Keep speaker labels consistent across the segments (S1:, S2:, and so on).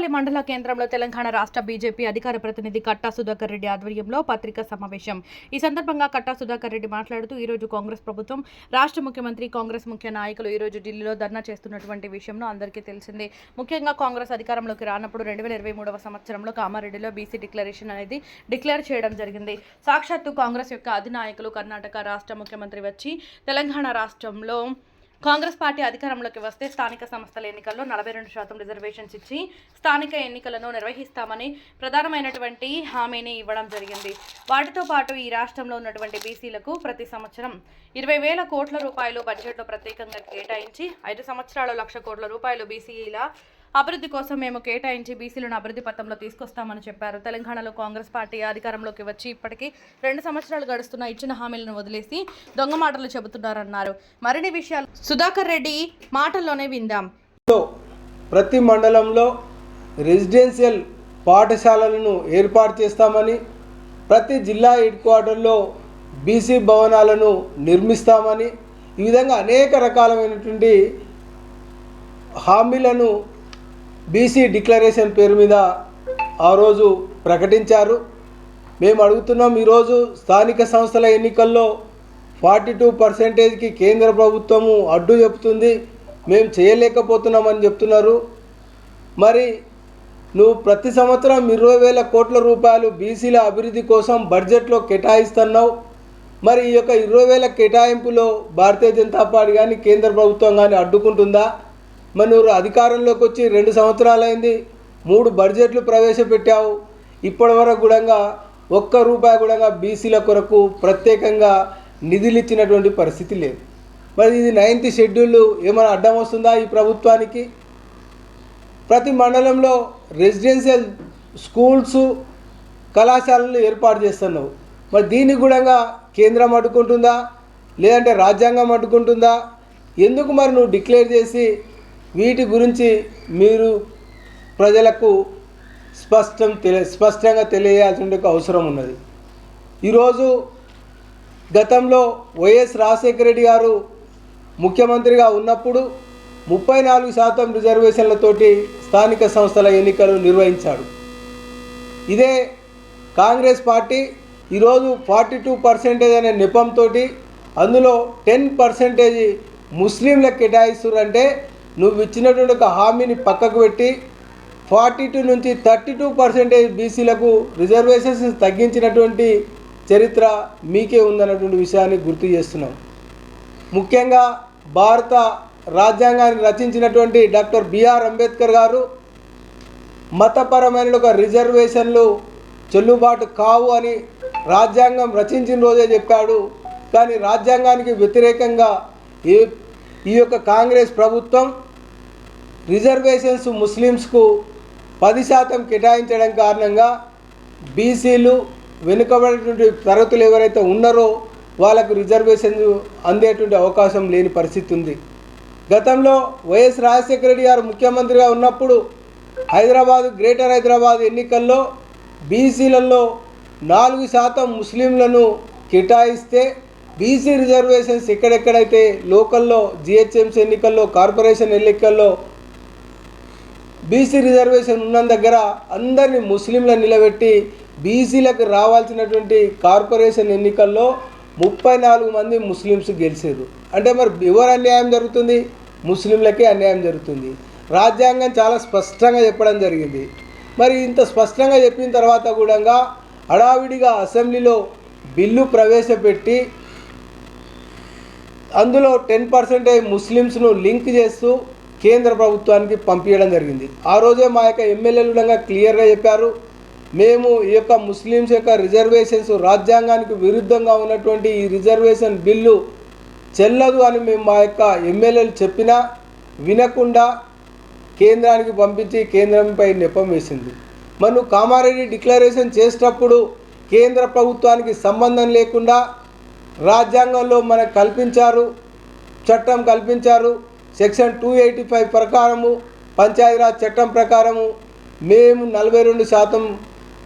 S1: తాడేపల్లి మండల కేంద్రంలో తెలంగాణ రాష్ట్ర బీజేపీ అధికార ప్రతినిధి కట్టా సుధాకర్ రెడ్డి ఆధ్వర్యంలో పత్రికా సమావేశం. ఈ సందర్భంగా కట్టా సుధాకర్ రెడ్డి మాట్లాడుతూ ఈ రోజు కాంగ్రెస్ ప్రభుత్వం రాష్ట్ర ముఖ్యమంత్రి కాంగ్రెస్ ముఖ్య నాయకులు ఈ రోజు ఢిల్లీలో ధర్నా చేస్తున్నటువంటి విషయంలో అందరికీ తెలిసిందే. ముఖ్యంగా కాంగ్రెస్ అధికారంలోకి రానప్పుడు రెండు వేల ఇరవై మూడవ సంవత్సరంలో కామారెడ్డిలో బీసీ డిక్లరేషన్ అనేది డిక్లేర్ చేయడం జరిగింది. సాక్షాత్తు కాంగ్రెస్ యొక్క అధినాయకులు కర్ణాటక రాష్ట్ర ముఖ్యమంత్రి వచ్చి తెలంగాణ రాష్ట్రంలో కాంగ్రెస్ పార్టీ అధికారంలోకి వస్తే స్థానిక సంస్థల ఎన్నికల్లో నలభై రెండు శాతం రిజర్వేషన్స్ ఇచ్చి స్థానిక ఎన్నికలను నిర్వహిస్తామని ప్రధానమైనటువంటి హామీని ఇవ్వడం జరిగింది. వాటితో పాటు ఈ రాష్ట్రంలో ఉన్నటువంటి బీసీలకు ప్రతి సంవత్సరం ఇరవై వేల కోట్ల రూపాయలు బడ్జెట్లో ప్రత్యేకంగా కేటాయించి ఐదు సంవత్సరాలు లక్ష కోట్ల రూపాయలు బీసీల అభివృద్ధి కోసం మేము కేటాయించి బీసీలను అభివృద్ధి పథంలో తీసుకొస్తామని చెప్పారు. తెలంగాణలో కాంగ్రెస్ పార్టీ అధికారంలోకి వచ్చి ఇప్పటికీ రెండు సంవత్సరాలు గడుస్తున్న ఇచ్చిన హామీలను వదిలేసి దొంగ మాటలు చెబుతున్నారన్నారు. మరిన్ని విషయాలు సుధాకర్ రెడ్డి మాటల్లోనే విందాం.
S2: ప్రతి మండలంలో రెసిడెన్షియల్ పాఠశాలలను ఏర్పాటు చేస్తామని ప్రతి జిల్లా హెడ్ క్వార్టర్లో బీసీ భవనాలను నిర్మిస్తామని ఈ విధంగా అనేక రకాలైనటువంటి హామీలను బీసీ డిక్లరేషన్ పేరు మీద ఆ రోజు ప్రకటించారు. మేము అడుగుతున్నాం ఈరోజు స్థానిక సంస్థల ఎన్నికల్లో ఫార్టీ టూ పర్సెంటేజ్కి కేంద్ర ప్రభుత్వము అడ్డు చెప్తుంది. మేము చేయలేకపోతున్నామని చెప్తున్నారు. మరి నువ్వు ప్రతి సంవత్సరం ఇరవై వేల కోట్ల రూపాయలు బీసీల అభివృద్ధి కోసం బడ్జెట్లో కేటాయిస్తున్నావు. మరి ఈ యొక్క ఇరవై వేల కేటాయింపులో భారతీయ జనతా పార్టీ కానీ కేంద్ర ప్రభుత్వం కానీ అడ్డుకుంటుందా? మరి నువ్వు అధికారంలోకి వచ్చి రెండు సంవత్సరాలైంది. మూడు బడ్జెట్లు ప్రవేశపెట్టావు. ఇప్పటి వరకు కూడా ఒక్క రూపాయి కూడా బీసీల కొరకు ప్రత్యేకంగా నిధులు ఇచ్చినటువంటి పరిస్థితి లేదు. మరి ఇది నైన్త్ షెడ్యూల్ ఏమైనా అడ్డం వస్తుందా ఈ ప్రభుత్వానికి? ప్రతి మండలంలో రెసిడెన్షియల్ స్కూల్స్ కళాశాలలు ఏర్పాటు చేస్తున్నావు. మరి దీనికి కూడా కేంద్రం అడ్డుకుంటుందా? లేదంటే రాజ్యాంగం అడ్డుకుంటుందా? ఎందుకు మరి నువ్వు డిక్లేర్ చేసి వీటి గురించి మీరు ప్రజలకు స్పష్టం తెలియ స్పష్టంగా తెలియాల్సిన అవసరం ఉన్నది. ఈరోజు గతంలో వైఎస్ రాజశేఖర రెడ్డి గారు ముఖ్యమంత్రిగా ఉన్నప్పుడు ముప్పై నాలుగు శాతం రిజర్వేషన్లతోటి స్థానిక సంస్థల ఎన్నికలు నిర్వహించాడు. ఇదే కాంగ్రెస్ పార్టీ ఈరోజు ఫార్టీ టూ పర్సెంటేజ్ అనే నెపంతో అందులో టెన్ పర్సెంటేజ్ ముస్లింలకు కేటాయిస్తున్నారంటే నువ్వు ఇచ్చినటువంటి ఒక హామీని పక్కకు పెట్టి ఫార్టీ టూ నుంచి థర్టీ టూ పర్సెంటేజ్ బీసీలకు రిజర్వేషన్స్ తగ్గించినటువంటి చరిత్ర మీకే ఉందన్నటువంటి విషయాన్ని గుర్తు చేస్తున్నాం. ముఖ్యంగా భారత రాజ్యాంగాన్ని రచించినటువంటి డాక్టర్ బిఆర్ అంబేద్కర్ గారు మతపరమైన ఒక రిజర్వేషన్లు చెల్లుబాటు కావు అని రాజ్యాంగం రచించిన రోజే చెప్పాడు. కానీ రాజ్యాంగానికి వ్యతిరేకంగా ఈ ఈ యొక్క కాంగ్రెస్ ప్రభుత్వం రిజర్వేషన్స్ ముస్లిమ్స్కు పది శాతం కేటాయించడం కారణంగా బీసీలు వెనుకబడినటువంటి తరగతులు ఎవరైతే ఉన్నారో వాళ్ళకు రిజర్వేషన్ అందేటువంటి అవకాశం లేని పరిస్థితి ఉంది. గతంలో వైఎస్ రాజశేఖర రెడ్డి గారు ముఖ్యమంత్రిగా ఉన్నప్పుడు హైదరాబాద్ గ్రేటర్ హైదరాబాద్ ఎన్నికల్లో బీసీలలో నాలుగు శాతం ముస్లింలను కేటాయిస్తే బీసీ రిజర్వేషన్స్ ఎక్కడెక్కడైతే లోకల్లో జిహెచ్ఎంసీ ఎన్నికల్లో కార్పొరేషన్ ఎన్నికల్లో బీసీ రిజర్వేషన్ ఉన్న దగ్గర అందరినీ ముస్లింలను నిలబెట్టి బీసీలకు రావాల్సినటువంటి కార్పొరేషన్ ఎన్నికల్లో ముప్పై నాలుగు మంది ముస్లిమ్స్ గెలిచారు. అంటే మరి ఎవరు అన్యాయం జరుగుతుంది? ముస్లింలకే అన్యాయం జరుగుతుంది. రాజ్యాంగం చాలా స్పష్టంగా చెప్పడం జరిగింది. మరి ఇంత స్పష్టంగా చెప్పిన తర్వాత కూడా హడావిడిగా అసెంబ్లీలో బిల్లు ప్రవేశపెట్టి అందులో టెన్ పర్సెంటేజ్ ముస్లిమ్స్ను లింక్ చేస్తూ కేంద్ర ప్రభుత్వానికి పంపించడం జరిగింది. ఆ రోజే మా యొక్క ఎమ్మెల్యేలు కూడా క్లియర్గా చెప్పారు. మేము ఈ యొక్క ముస్లిమ్స్ యొక్క రిజర్వేషన్స్ రాజ్యాంగానికి విరుద్ధంగా ఉన్నటువంటి ఈ రిజర్వేషన్ బిల్లు చెల్లదు అని మేము మా యొక్క ఎమ్మెల్యేలు చెప్పినా వినకుండా కేంద్రానికి పంపించి కేంద్రంపై నెపం వేసింది. మరి కామారెడ్డి డిక్లరేషన్ చేసేటప్పుడు కేంద్ర ప్రభుత్వానికి సంబంధం లేకుండా రాజ్యాంగంలో మనకు కల్పించారు చట్టం కల్పించారు. సెక్షన్ టూ ఎయిటీ ఫైవ్ ప్రకారము పంచాయతీరాజ్ చట్టం ప్రకారము మేము నలభై రెండు శాతం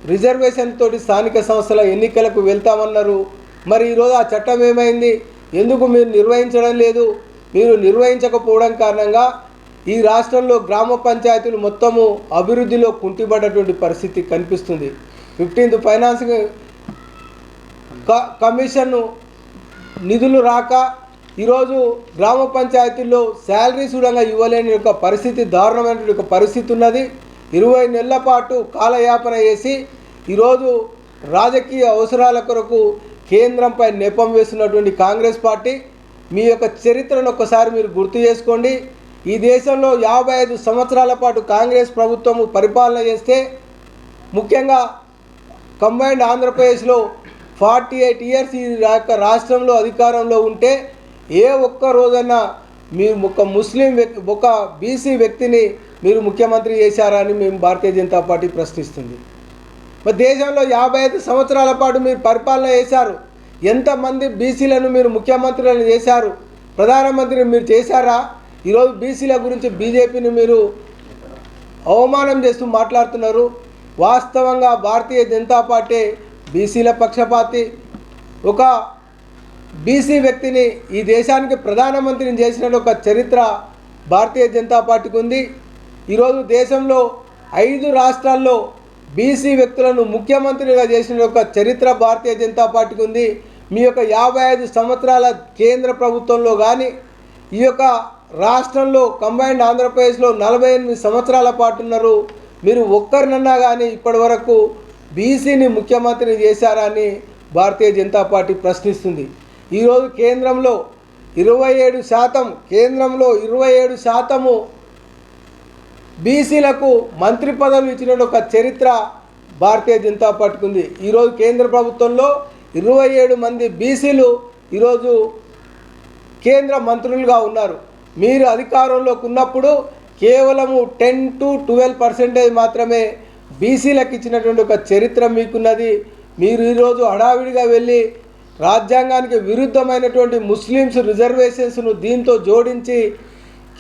S2: రిజర్వేషన్ తోటి స్థానిక సంస్థల ఎన్నికలకు వెళ్తామన్నారు. మరి ఈరోజు ఆ చట్టం ఏమైంది? ఎందుకు మీరు నిర్వహించడం లేదు? మీరు నిర్వహించకపోవడం కారణంగా ఈ రాష్ట్రంలో గ్రామ పంచాయతీలు మొత్తము అభివృద్ధిలో కుంటిపడేటువంటి పరిస్థితి కనిపిస్తుంది. ఫిఫ్టీన్త్ ఫైనాన్స్ క- కమిషన్ నిధులు రాక ఈరోజు గ్రామ పంచాయతీల్లో శాలరీ కూడా ఇవ్వలేని యొక్క పరిస్థితి దారుణమైనటువంటి యొక్క పరిస్థితి ఉన్నది. ఇరవై నెలల పాటు కాలయాపన చేసి ఈరోజు రాజకీయ అవసరాల కొరకు కేంద్రంపై నెపం వేస్తున్నటువంటి కాంగ్రెస్ పార్టీ. మీ యొక్క చరిత్రను ఒక్కసారి మీరు గుర్తు చేసుకోండి. ఈ దేశంలో యాభై ఐదు సంవత్సరాల పాటు కాంగ్రెస్ ప్రభుత్వము పరిపాలన చేస్తే ముఖ్యంగా కంబైన్డ్ ఆంధ్రప్రదేశ్లో ఫార్టీ ఎయిట్ ఇయర్స్ ఈ యొక్క రాష్ట్రంలో అధికారంలో ఉంటే ఏ ఒక్క రోజైనా మీరు ఒక ముస్లిం వ్యక్తి ఒక బీసీ వ్యక్తిని మీరు ముఖ్యమంత్రి చేశారా అని మేము భారతీయ జనతా పార్టీ ప్రశ్నిస్తుంది. మరి దేశంలో యాభై ఐదు సంవత్సరాల పాటు మీరు పరిపాలన చేశారు. ఎంతమంది బీసీలను మీరు ముఖ్యమంత్రులను చేశారు? ప్రధానమంత్రిని మీరు చేశారా? ఈరోజు బీసీల గురించి బీజేపీని మీరు అవమానం చేస్తూ మాట్లాడుతున్నారు. వాస్తవంగా భారతీయ జనతా పార్టీ బీసీల పక్షపాతి. ఒక బీసీ వ్యక్తిని ఈ దేశానికి ప్రధానమంత్రిని చేసిన ఒక చరిత్ర భారతీయ జనతా పార్టీకి ఉంది. ఈరోజు దేశంలో ఐదు రాష్ట్రాల్లో బీసీ వ్యక్తులను ముఖ్యమంత్రిగా చేసిన ఒక చరిత్ర భారతీయ జనతా పార్టీకి ఉంది. మీ యొక్క యాభై ఐదు సంవత్సరాల కేంద్ర ప్రభుత్వంలో కానీ ఈ యొక్క రాష్ట్రంలో కంబైన్డ్ ఆంధ్రప్రదేశ్లో నలభై ఎనిమిది సంవత్సరాల పాటు ఉన్నారు. మీరు ఒక్కరినన్నా కానీ ఇప్పటి వరకు బీసీని ముఖ్యమంత్రిని చేశారా అని భారతీయ జనతా పార్టీ ప్రశ్నిస్తుంది. ఈరోజు కేంద్రంలో ఇరవై ఏడు శాతం కేంద్రంలో ఇరవై ఏడు శాతము బీసీలకు మంత్రి పదవులు ఇచ్చిన ఒక చరిత్ర భారతీయ జనతా పార్టీకి ఉంది. ఈరోజు కేంద్ర ప్రభుత్వంలో ఇరవై ఏడు మంది బీసీలు ఈరోజు కేంద్ర మంత్రులుగా ఉన్నారు. మీరు అధికారంలోకి ఉన్నప్పుడు కేవలము టెన్ టు ట్వెల్వ్ పర్సెంటేజ్ మాత్రమే బీసీలకు ఇచ్చినటువంటి ఒక చరిత్ర మీకున్నది. మీరు ఈరోజు హడావిడిగా వెళ్ళి రాజ్యాంగానికి విరుద్ధమైనటువంటి ముస్లిమ్స్ రిజర్వేషన్స్ను దీంతో జోడించి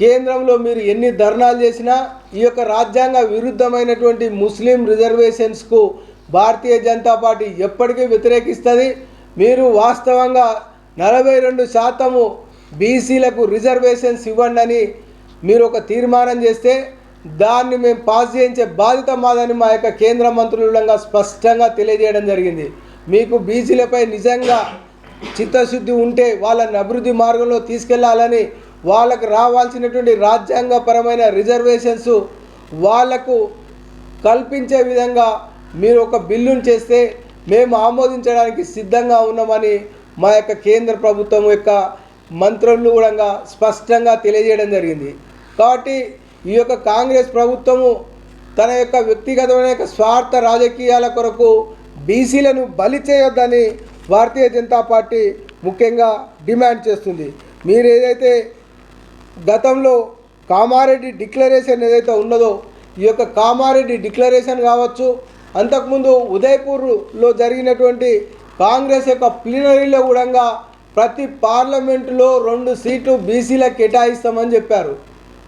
S2: కేంద్రంలో మీరు ఎన్ని ధర్నాలు చేసినా ఈ యొక్క రాజ్యాంగ విరుద్ధమైనటువంటి ముస్లిం రిజర్వేషన్స్కు భారతీయ జనతా పార్టీ ఎప్పటికీ వ్యతిరేకిస్తుంది. మీరు వాస్తవంగా నలభై రెండు శాతము బీసీలకు రిజర్వేషన్స్ ఇవ్వండి అని మీరు ఒక తీర్మానం చేస్తే దాన్ని మేము పాస్ చేయించే బాధ్యత మాదని మా యొక్క కేంద్ర మంత్రులంగా స్పష్టంగా తెలియజేయడం జరిగింది. మీకు బీసీలపై నిజంగా చిత్తశుద్ధి ఉంటే వాళ్ళని అభివృద్ధి మార్గంలో తీసుకెళ్ళాలని వాళ్ళకు రావాల్సినటువంటి రాజ్యాంగపరమైన రిజర్వేషన్స్ వాళ్ళకు కల్పించే విధంగా మీరు ఒక బిల్లును చేస్తే మేము ఆమోదించడానికి సిద్ధంగా ఉన్నామని మా యొక్క కేంద్ర ప్రభుత్వం యొక్క మంత్రులు కూడా స్పష్టంగా తెలియజేయడం జరిగింది. కాబట్టి ఈ యొక్క కాంగ్రెస్ ప్రభుత్వము తన యొక్క వ్యక్తిగతమైన యొక్క స్వార్థ రాజకీయాల కొరకు బీసీలను బలి చేయొద్దని భారతీయ జనతా పార్టీ ముఖ్యంగా డిమాండ్ చేస్తుంది. మీరు ఏదైతే గతంలో కామారెడ్డి డిక్లరేషన్ ఏదైతే ఉన్నదో ఈ యొక్క కామారెడ్డి డిక్లరేషన్ కావచ్చు అంతకుముందు ఉదయపూర్లో జరిగినటువంటి కాంగ్రెస్ యొక్క ప్లీనరీలో కూడా ప్రతి పార్లమెంటులో రెండు సీట్లు బీసీలకు కేటాయిస్తామని చెప్పారు.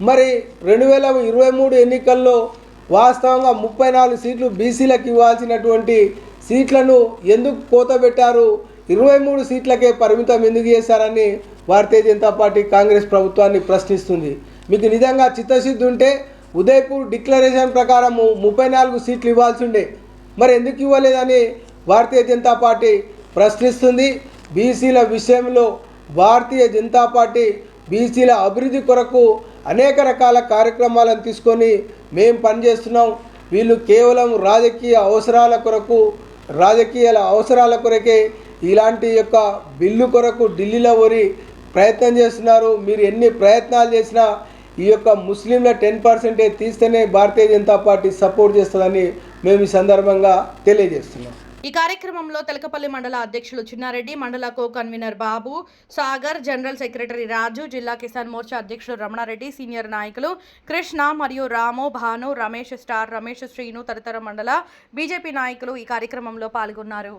S2: మరి రెండు వేల ఇరవై మూడు ఎన్నికల్లో వాస్తవంగా ముప్పై నాలుగు సీట్లు బీసీలకు ఇవ్వాల్సినటువంటి సీట్లను ఎందుకు కోత పెట్టారు? ఇరవై మూడు సీట్లకే పరిమితం ఎందుకు చేశారని భారతీయ జనతా పార్టీ కాంగ్రెస్ ప్రభుత్వాన్ని ప్రశ్నిస్తుంది. మీకు నిజంగా చిత్తశుద్ధి ఉంటే ఉదయపూర్ డిక్లరేషన్ ప్రకారము ముప్పై నాలుగు సీట్లు ఇవ్వాల్సి ఉండే మరి ఎందుకు ఇవ్వలేదని భారతీయ జనతా పార్టీ ప్రశ్నిస్తుంది. బీసీల విషయంలో భారతీయ జనతా పార్టీ బీసీల అభివృద్ధి కొరకు అనేక రకాల కార్యక్రమాలను తీసుకొని మేము పనిచేస్తున్నాం. వీళ్ళు కేవలం రాజకీయ అవసరాల కొరకు రాజకీయాల అవసరాల కొరకే ఇలాంటి యొక్క బిల్లు కొరకు ఢిల్లీలో వరి ప్రయత్నం చేస్తున్నారు. మీరు ఎన్ని ప్రయత్నాలు చేసినా ఈ యొక్క ముస్లింల టెన్ పర్సెంటేజ్ తీస్తేనే భారతీయ జనతా పార్టీ సపోర్ట్ చేస్తుందని మేము ఈ సందర్భంగా తెలియజేస్తున్నాం.
S1: ఈ కార్యక్రమంలో తెలకపల్లి మండల అధ్యక్షులు చిన్నారెడ్డి మండల co convener Babu Sagar general secretary Raju జిల్లా కిసాన్ మోర్చా అధ్యక్షులు రమణారెడ్డి సీనియర్ నాయకులు కృష్ణ మరియు రాము భాను రమేష్ స్టార్ రమేష్ శ్రీను తదితర మండల బీజేపీ నాయకులు ఈ కార్యక్రమంలో పాల్గొన్నారు.